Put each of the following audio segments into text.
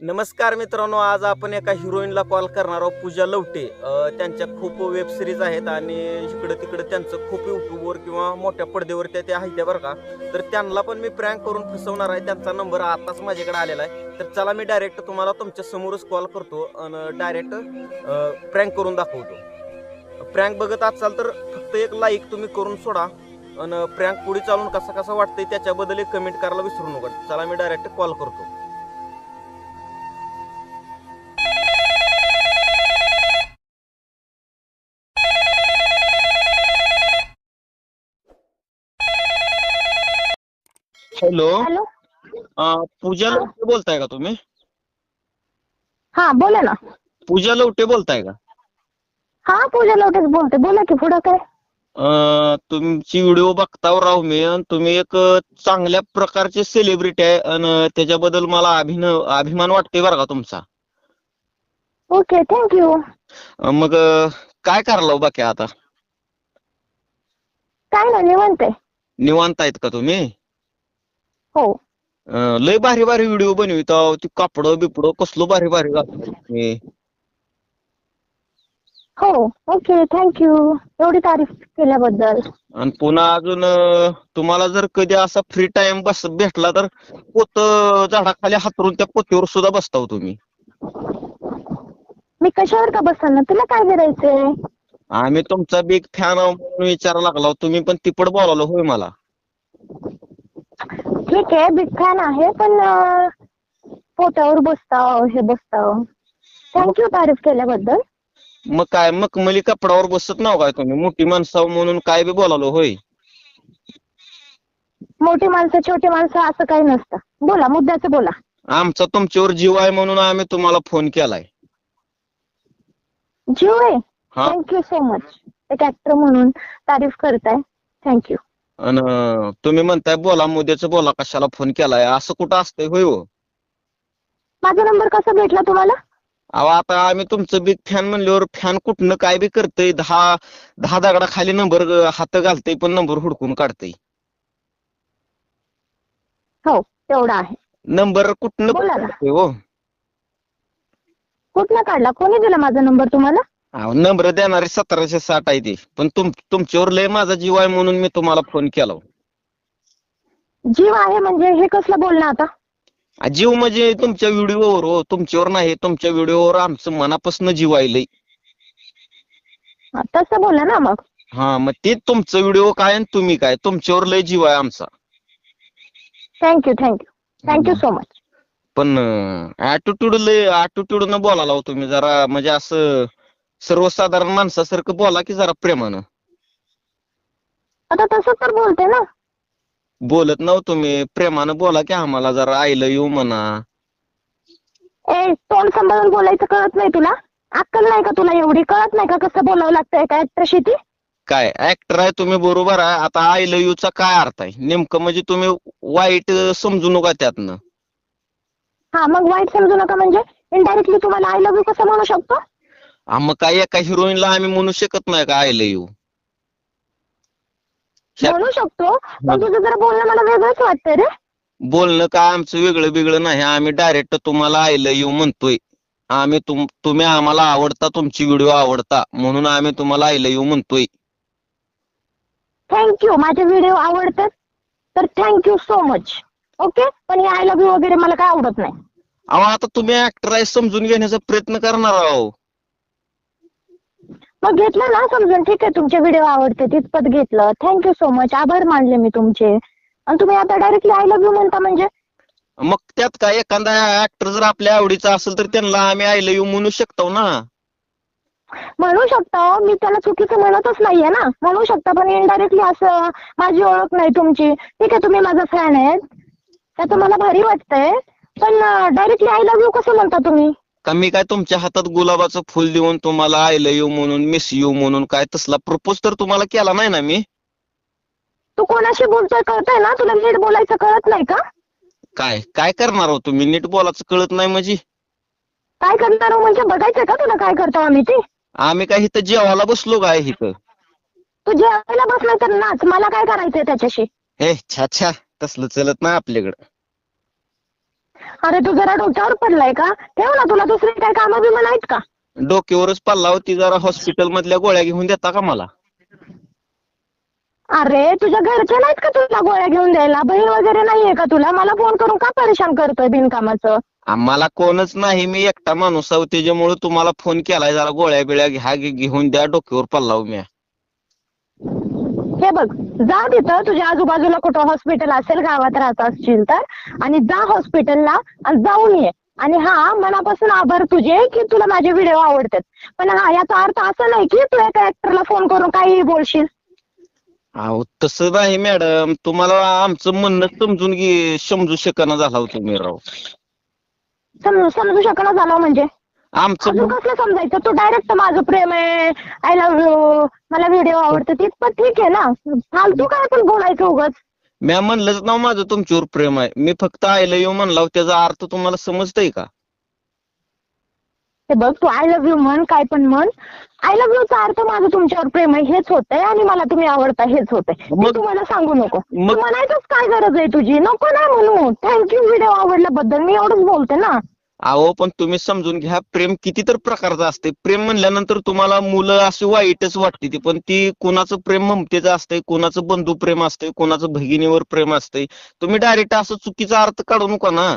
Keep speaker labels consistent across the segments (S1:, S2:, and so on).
S1: नमस्कार मित्रांनो आज आपण एका हिरोईनला कॉल करणार आहोत पूजा लवटे. त्यांच्या खूप वेब सिरीज आहेत आणि इकडं तिकडं त्यांचं खूप युट्यूबवर किंवा मोठ्या पडद्यावर त्या त्या आहेत बरं का. तर त्यांना पण मी प्रँक करून फसवणार आहे. त्यांचा नंबर आताच माझ्याकडे आलेला आहे. तर चला मी डायरेक्ट तुम्हाला तुमच्या समोरच कॉल करतो आणि डायरेक्ट प्रँक करून दाखवतो. प्रँक बघत असाल तर फक्त एक लाईक तुम्ही करून सोडा आणि प्रँक पुढे चालून कसा कसा वाटतंय त्याच्याबद्दल एक कमेंट करायला विसरू नका. चला मी डायरेक्ट कॉल करतो. हॅलो. पूजा लवटे बोलताय का तुम्ही?
S2: हा बोला ना.
S1: पूजा लवटे बोलताय का?
S2: हा पूजा लवटेच बोलते. बोला की पुढं काय?
S1: अं, तुमची व्हिडिओ बघताव राव मी. अन तुम्ही एक अं, चांगल्या प्रकारचे सेलिब्रिटी आहे. आणि त्याच्याबद्दल मला अभिन अभिमान वाटते बरं का तुमचा.
S2: ओके थँक्यू
S1: अं, मग अं, काय करायला हो बाकी आता?
S2: काय ना निवांत आहे.
S1: निवांत आहेत का तुम्ही?
S2: हो.
S1: अं, लय भारी भारी व्हिडिओ बनविता ती कापड बिपड कसलं भारी भारी घालता तुम्ही.
S2: हो ओके थँक्यू एवढी तारीफ केल्याबद्दल.
S1: आणि पुन्हा अजून अं, तुम्हाला जर कधी असा फ्री टाइम बस भेटला तर पोत झाडाखाली हातरून त्या पोतीवर सुद्धा बसताव तुम्ही.
S2: मी कशावर का बसल ना? तुला काय करायचंय?
S1: आम्ही तुमचा बिग फॅन म्हणून विचारायला लागला तुम्ही पण तिपट बोलावलं होय मला.
S2: ठीक आहे बिग फॅन आहे पण पोटावर बसताव हे बसताव थँक्यू तारीफ केल्याबद्दल.
S1: मग काय मखमली कपडावर बसत नाव काय तुम्ही? मोठी माणसाव म्हणून काय बी बोलालो होय?
S2: मोठी माणसं छोटी माणसं असं काही नसतं. बोला मुद्द्याचं बोला.
S1: आमचा तुमच्यावर जीव आहे म्हणून आम्ही तुम्हाला फोन केलाय.
S2: जीव आहे?
S1: हा.
S2: थँक्यू सो मच एक ऍक्टर म्हणून तारीफ करताय. थँक्यू
S1: आणि तुम्ही म्हणताय बोला मुद्द्याचं बोला कशाला फोन केलाय? असं कुठं असतंय होय हो?
S2: माझा नंबर कसा भेटला तुम्हाला?
S1: अहो आता आम्ही तुमचं बिग फॅन म्हणल्यावर फॅन कुठनं काय बी करतय दहा दहा दगडा खाली नंबर हात घालतय पण नंबर हुडकून काढतय.
S2: हो तेवढा आहे.
S1: नंबर कुठनं पण
S2: बोला ना.
S1: काढतंय हो?
S2: कुठला काढला? कोणी दिला माझा नंबर तुम्हाला?
S1: अहो नंबर देणारे सतराशे साठ आहे ते. पण तुम तुमच्यावर लय माझा जीव आहे म्हणून मी तुम्हाला फोन केला हो.
S2: जीव आहे म्हणजे हे कसलं बोलणं आता?
S1: आ, जीव म्हणजे तुमच्या व्हिडिओवर हो. तुमच्यावर नाही तुमच्या व्हिडिओवर आमचं मनापासून जीव आहे लय.
S2: हा, तसं बोला ना मग.
S1: हा मग ते तुमचं व्हिडिओ काय आणि तुम्ही काय? तुमच्यावर लय जीव आहे आमचा.
S2: Thank you thank you thank you so much
S1: पण ऍटिट्यूड लय ऍटिट्यूड न बोलायला हो तुम्ही जरा. म्हणजे असं सर्वसाधारण माणसासारखं बोला की जरा प्रेमानं.
S2: आता तसं तर बोलते ना.
S1: बोलत नाव तुम्ही. प्रेमानं बोला की आम्हाला जरा आय लव्ह यू म्हणा.
S2: ए तोंड सांभाळून बोलायचं कळत नाही तुला? अक्कल नाही का तुला एवढी? कळत नाही का कसं बोलावं लागतंय काय ऍक्टरशी ती
S1: काय? ऍक्टर आहे तुम्ही बरोबर आहे. आता आय लव्ह चा काय अर्थ आहे? नेमकं म्हणजे तुम्ही वाईट समजू नका त्यातनं.
S2: हा मग वाईट समजू नका म्हणजे? इनडायरेक्टली तुम्हाला आय लव्ह यू कसं म्हणू शकतो?
S1: मग काय एका हिरोईनला आम्ही म्हणू शकत नाही का आय लव्ह यू. ह्या-
S2: म्हणू शकतो पण तुझं जरा बोलणं मला वेगळंच वाटतंय रे.
S1: बोलणं काय आमचं वेगळं वेगळं नाही. आम्ही डायरेक्ट तुम्हाला आय लव्ह यू म्हणतोय. आम्ही तुम तुम्ही आम्हाला आवडता तुमची व्हिडिओ आवडता म्हणून आम्ही तुम्हाला आय लव्ह यू म्हणतोय.
S2: थँक्यू माझे व्हिडिओ आवडतात तर थँक्यू सो मच ओके पण हे आय लव्ह यू वगैरे मला काय आवडत नाही.
S1: अहो आता तुम्ही ऍक्टर आहे समजून घेण्याचा प्रयत्न करणार आहो.
S2: मग घेतलं ना समजून. ठीक आहे तुमचे व्हिडिओ आवडते तिथपत घेतलं. थँक्यू सो मच आभार मानले मी तुमचे. आणि तुम्ही आता डायरेक्टली आय लव्ह यू म्हणता म्हणजे?
S1: मग त्यात काय एखादा ऍक्टर जर आपल्या आवडीचा असेल तर त्यांना आम्ही आय लव्ह यू म्हणू शकतो ना.
S2: म्हणू शकता. मी त्याला चुकीचं म्हणतच नाहीये ना. म्हणू शकता पण इनडायरेक्टली असं माझी ओळख नाही तुमची. ठीक आहे तुम्ही माझा फॅन आहेत. त्याचं मला भारी वाटतंय. पण डायरेक्टली आय लव्ह यू कसं म्हणता तुम्ही?
S1: का मी काय तुमच्या हातात गुलाबाचं फुल देऊन तुम्हाला आय लव्ह यू म्हणून मिस यू म्हणून काय तसला प्रपोज तर तुम्हाला केला नाही ना मी?
S2: तू कोणाशी बोलतोय कळतंय ना? तुला नीट बोलायचं कळत नाही का?
S1: काय काय करणार हो तुम्ही? नीट बोलायचं कळत नाही म्हणजे
S2: काय करणार हो म्हणजे बघायचंय का तुला काय करतो आम्ही ते?
S1: आम्ही काय इथं जेवायला बसलो काय इथं?
S2: तू जेवायला बसलाय तर नाच. मला काय करायचंय त्याच्याशी?
S1: हे छा छा. तसलं चलत नाही आपल्याकडं.
S2: अरे तू जरा डोक्यावर पडलाय का? ठेव ना तुला दुसरी काय कामं बिमं नाहीत का?
S1: डोक्यावरच पल्ला होती जरा हॉस्पिटल मधल्या गोळ्या घेऊन देता का मला?
S2: अरे तुझ्या घरचे नाहीत का तुला गोळ्या घेऊन द्यायला? बहीण वगैरे नाहीये का तुला? मला फोन करून का परेशान करतोय बिनकामाचं?
S1: आम्हाला कोणच नाही मी एकटा माणूस आहो. त्याच्यामुळे तुम्हाला फोन केलाय जरा गोळ्या बिळ्या घ्या घे- घेऊन द्या. डोक्यावर पल्लाव मी.
S2: हे बघ जा तिथं तुझ्या आजूबाजूला कुठं हॉस्पिटल असेल गावात राहत असशील तर आणि जा हॉस्पिटलला आणि जाऊन ये. आणि हा मनापासून आभार तुझे की तुला माझे व्हिडिओ आवडतात. पण हा याचा अर्थ असा नाही की तू एका ऍक्टरला फोन करून काही बोलशील.
S1: अहो तसं नाही मॅडम तुम्हाला आमचं म्हणणं समजून घे समजू शकना झाला हो तुम्ही राव.
S2: समजू समजू शकणं झालं म्हणजे?
S1: आमचं
S2: अजून कसलं समजायचं? तू डायरेक्ट माझं प्रेम आहे आय लव्ह यू मला व्हिडिओ आवडतो तिथपत ठीक आहे ना? फालतू काय पण बोलायचं उगाच?
S1: म्या म्हणलंच ना माझं तुमच्यावर प्रेम आहे. मी फक्त आयला येऊ म्हणला त्याचा अर्थ तुम्हाला समजतंय का?
S2: हे बघ तू आय लव्ह यू म्हण काय पण म्हण. आय लव्ह चा अर्थ माझं तुमच्यावर प्रेम आहे हेच होतंय आणि मला तुम्ही आवडता हेच होतंय.
S1: मग-
S2: तुम्हाला सांगू नको.
S1: मग-
S2: म्हणायचंच काय गरज आहे तुझी? नको ना म्हणू. थँक्यू व्हिडिओ आवडल्याबद्दल मी एवढंच बोलते ना.
S1: अहो पण तुम्ही समजून घ्या प्रेम किती तर प्रकारचं असते प्रेम म्हणल्यानंतर तुम्हाला मुलं अशी वाईटच वाटते ती पण ती कोणाचं प्रेम ममतेचं असतंय कोणाचं बंधू प्रेम असतंय कोणाचं भगिनीवर प्रेम असतंय. तुम्ही डायरेक्ट असं चुकीचा अर्थ काढू नका ना.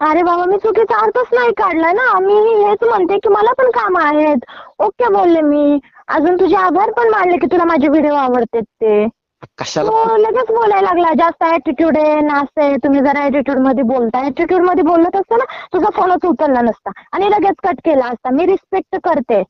S2: अरे बाबा मी चुकीचा अर्थच नाही काढला ना. मी हेच म्हणते की मला पण काम आहेत. ओके बोलले मी. अजून तुझे आभार पण मानले की तुला माझे व्हिडिओ आवडतात ते.
S1: कशाला
S2: तो लगेच बोलायला लागला. जास्त ऍटिट्यूड आहे नास आहे. तुम्ही जरा ऍटिट्यूडमध्ये बोलता. ऍटिट्यूडमध्ये बोलत असता ना तुझा फोनच उचलला नसता. आणि लगेच कट केला असता. मी रिस्पेक्ट करते.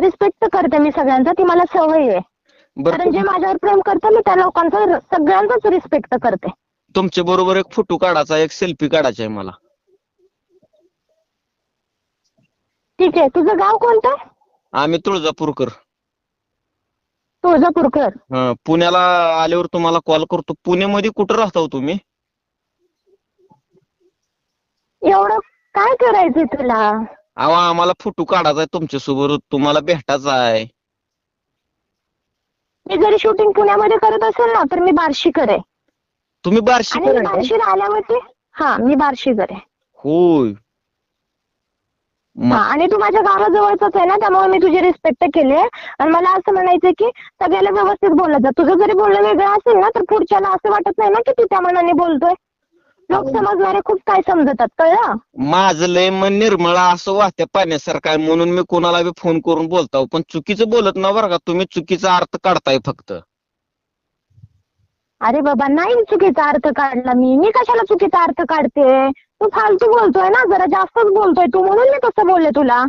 S2: रिस्पेक्ट करते मी सगळ्यांचा. ती मला सवय आहे. कारण जे माझ्यावर प्रेम करतं मी त्या लोकांचा सगळ्यांचाच रिस्पेक्ट करते.
S1: तुमच्या बरोबर एक फोटो काढायचा एक सेल्फी काढायचा आहे मला.
S2: ठीक आहे. तुझं गाव कोणतं?
S1: आम्ही तुळजापूरकर.
S2: तुळजापूरकर.
S1: हं, पुण्याला आल्यावर तुम्हाला कॉल करतो. पुण्यामध्ये कुठं राहता हो तुम्ही?
S2: एवढं काय करायचंय तुला?
S1: अहो आम्हाला फोटो काढायचा आहे तुमच्यासोबत. तुम्हाला भेटायचा आहे.
S2: मी जरी शूटिंग पुण्यामध्ये करत असेल ना तर मी बार्शीकर आहे.
S1: तुम्ही बार्शी
S2: आणि मी बार्शीला आल्यावरती हा मी बार्शीकर आहे.
S1: होय.
S2: आणि तू माझ्या गावाजवळचाच आहे ना त्यामुळे मी तुझी रिस्पेक्ट केली आहे आणि मला असं म्हणायचं की सगळ्याला व्यवस्थित बोलत जा. तुझं जरी बोलणं वेगळं असेल ना तर पुढच्याला असं वाटत नाही ना की तू त्या मनाने बोलतोय. लोक समजणारे खूप काय समजतात कळलं?
S1: माझं लय मन निर्मळ असं वाहत्या पाण्यासारखं आहे म्हणून मी कोणाला बी फोन करून बोलतो पण चुकीचं बोलत ना बरं का तुम्ही चुकीचा अर्थ काढताय फक्त.
S2: अरे बाबा नाही चुकीचा अर्थ काढला मी. मी कशाला चुकीचा अर्थ काढते? तू फालतू बोलतोय ना जरा जास्तच बोलतोय तू म्हणून मी तसं बोलले तुला.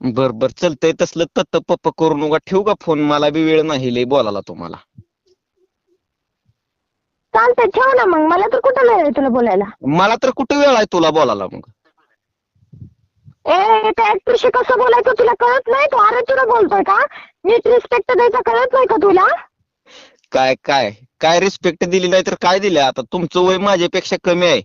S1: बर बर चलतंय तसलं तत्त पप्प करू नका ठेवू का फोन? मला बी वेळ नाही लय बोलायला तुम्हाला.
S2: चालतंय ठेव ना मग. मला तर कुठं वेळ आहे तुला बोलायला?
S1: मला तर कुठं वेळ आहे तुला बोलायला मग?
S2: ए त्या ऍक्टरशी कसं बोलायचं तुला कळत नाही? तू अरे तुला बोलतोय का? नीट रिस्पेक्ट द्यायचा कळत नाही का तुला?
S1: काय काय? काय रिस्पेक्ट दिली नाही तर काय दिलं? आता तुमचं वय माझ्यापेक्षा कमी आहे.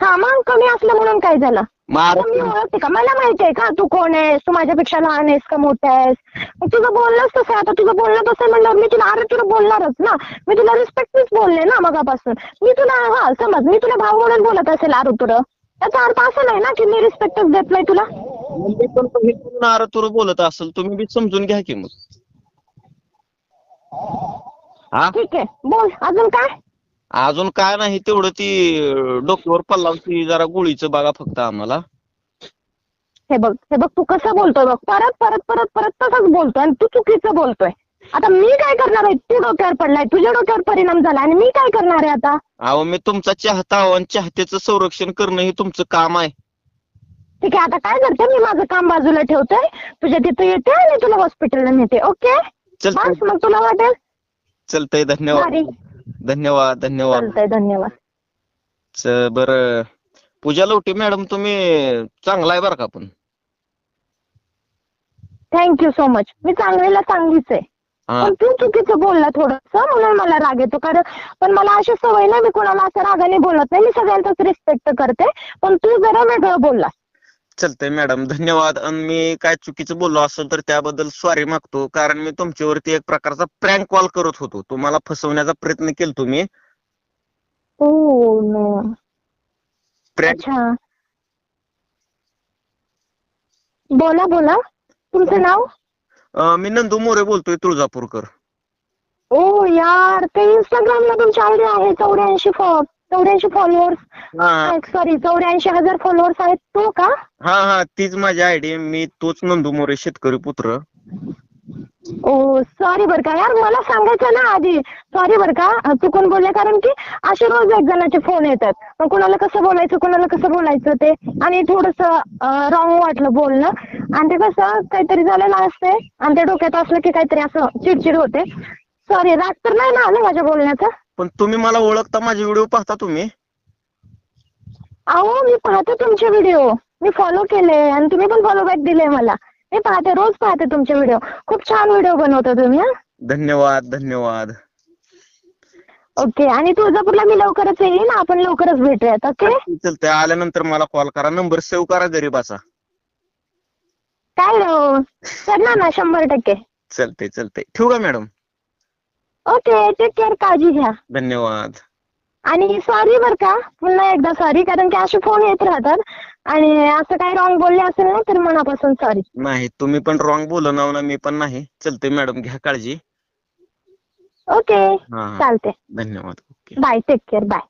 S2: हा मग कमी असलं म्हणून काय झालं?
S1: मग
S2: आता मी ओळखते का? मला माहिती आहे का? तू कोण आहेस? तू माझ्यापेक्षा लहान आहेस का मोठा आहेस? मग तुझं बोलणंच तसं आहे. आता तुझं बोलणं तसं आहे म्हणल्यावर मी तुला अरे तुला बोलणारच ना. मी तुला रिस्पेक्टच बोलले ना मगापासून. मी तुला हा समज मी तुला भाऊ म्हणून बोलत असेल आरू तुला त्याचा अर्थ असा नाही ना की मी रिस्पेक्टच देत नाही तुला?
S1: मी पण तुम्ही पण बोलत असेल तुम्ही बी समजून घ्या की मग. हा?
S2: ठीक आहे. बोल. अजून काय?
S1: अजून काय नाही तेवढं ती डोक्यावर पल्लाव ती जरा गोळीचं बघा फक्त आम्हाला.
S2: हे बघ हे बघ तू कसं बोलतोय बघ परत परत परत परत तसंच बोलतोय आणि तू चुकीचं बोलतोय. आता मी काय करणार आहे? तू डोक्यावर पडलाय तुझ्या डोक्यावर परिणाम झाला आणि मी काय करणार आहे आता?
S1: अहो मी तुमचा चाहता आहो आणि चाहत्याचं संरक्षण करणं हे तुमचं काम आहे.
S2: ठीक आहे आता काय करते? मी माझं काम बाजूला ठेवतोय. तुझ्या तिथे येते आणि तुला हॉस्पिटलला नेते ओके बस मग तुला वाटेल?
S1: चलतंय धन्यवाद.
S2: भारी.
S1: धन्यवाद धन्यवाद.
S2: चालतंय धन्यवाद.
S1: च- बरं. पूजा लवटे मॅडम तुम्ही चांगला आहे बरं का पण.
S2: थँक्यू सो मच मी चांगलीला चांगलीच आहे.
S1: हा.
S2: पण तू चुकीचं बोलला थोडस म्हणून मला राग येतो. कारण पण मला अशी सवय नाही मी कोणाला असं रागाने बोलत नाही. मी सगळ्यांचाच रिस्पेक्ट करते. पण तू जरा वेगळं बोलला
S1: चलतंय मॅडम धन्यवाद. आणि मी काय चुकीचं बोललो असेल तर त्याबद्दल सॉरी मागतो. कारण मी तुमच्यावरती एक प्रकारचा प्रँक कॉल करत होतो. तुम्हाला फसवण्याचा प्रयत्न केला तुम्ही.
S2: ओ
S1: प्रँक
S2: अच्छा. बोला बोला. तुमचं नाव?
S1: मी नंदू मोरे बोलतोय तुळजापूरकर.
S2: ओ यार ते इंस्टाग्रामला तुमची आयडी आहे चौऱ्याऐंशी फॉ चौऱ्याऐंशी फॉलोअर्स
S1: हा.
S2: सॉरी चौऱ्याऐंशी हजार फॉलोअर्स आहेत. तो का?
S1: हा हा तीच माझी आयडी मी तोच नंदू मोरे शेतकरी पुत्र.
S2: ओ सॉरी बरं का. यार मला सांगायचं ना आधी. सॉरी बरं का. चुकून बोलले कारण की असे रोज एक जणाचे फोन येतात. मग कुणाला कसं बोलायचं कुणाला कसं बोलायचं ते? आणि थोडस रॉंग वाटलं बोलणं. आणि ते कसं काहीतरी झालेलं असते आणि ते डोक्यात असलं की काहीतरी असं चिडचिड होते. सॉरी राग तर नाही ना आलं माझ्या बोलण्याचं?
S1: पण तुम्ही मला ओळखता माझे व्हिडिओ पाहता तुम्ही?
S2: अहो मी पाहते तुमचे व्हिडिओ. मी फॉलो केले आणि तुम्ही पण फॉलो बॅक दिले मला. मी पाहते रोज पाहते तुमचे व्हिडिओ. खूप छान व्हिडिओ बनवता तुम्ही हा.
S1: धन्यवाद धन्यवाद.
S2: ओके आणि तुळजापूरला मी लवकरच येईन आपण लवकरच भेटूयात ओके?
S1: चालतंय आल्यानंतर मला कॉल करा. नंबर सेव्ह करा गरीबाचा.
S2: काय राव करणार ना शंभर टक्के.
S1: चालतंय चालतंय. ठेवू का मॅडम?
S2: ओके टेक केअर काळजी घ्या.
S1: धन्यवाद.
S2: आणि सॉरी बर का पुन्हा एकदा सॉरी कारण की असे फोन येत राहतात. आणि असं काही रॉंग बोलले असेल ना तर मनापासून सॉरी
S1: नाही तुम्ही पण रॉंग बोलणार ना मी पण नाही. चालतंय मॅडम घ्या काळजी.
S2: ओके
S1: हा
S2: चालते
S1: धन्यवाद okay.
S2: Bye take care bye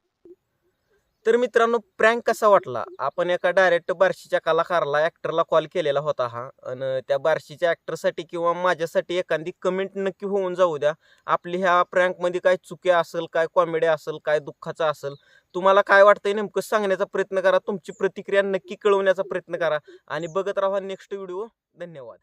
S1: तर मित्रांनो प्रँक कसा वाटला? आपण एका डायरेक्ट बार्शीच्या कलाकाराला ऍक्टरला कॉल केलेला होता हा. आणि त्या बार्शीच्या ऍक्टरसाठी किंवा माझ्यासाठी एखादी कमेंट नक्की होऊन जाऊ द्या. आपली ह्या प्रँकमध्ये काय चुक्या असेल काय कॉमेडी असेल काय दुःखाचं असेल तुम्हाला काय वाटतंय नेमकं सांगण्याचा प्रयत्न करा. तुमची प्रतिक्रिया नक्की कळवण्याचा प्रयत्न करा. आणि बघत राहा नेक्स्ट व्हिडिओ धन्यवाद.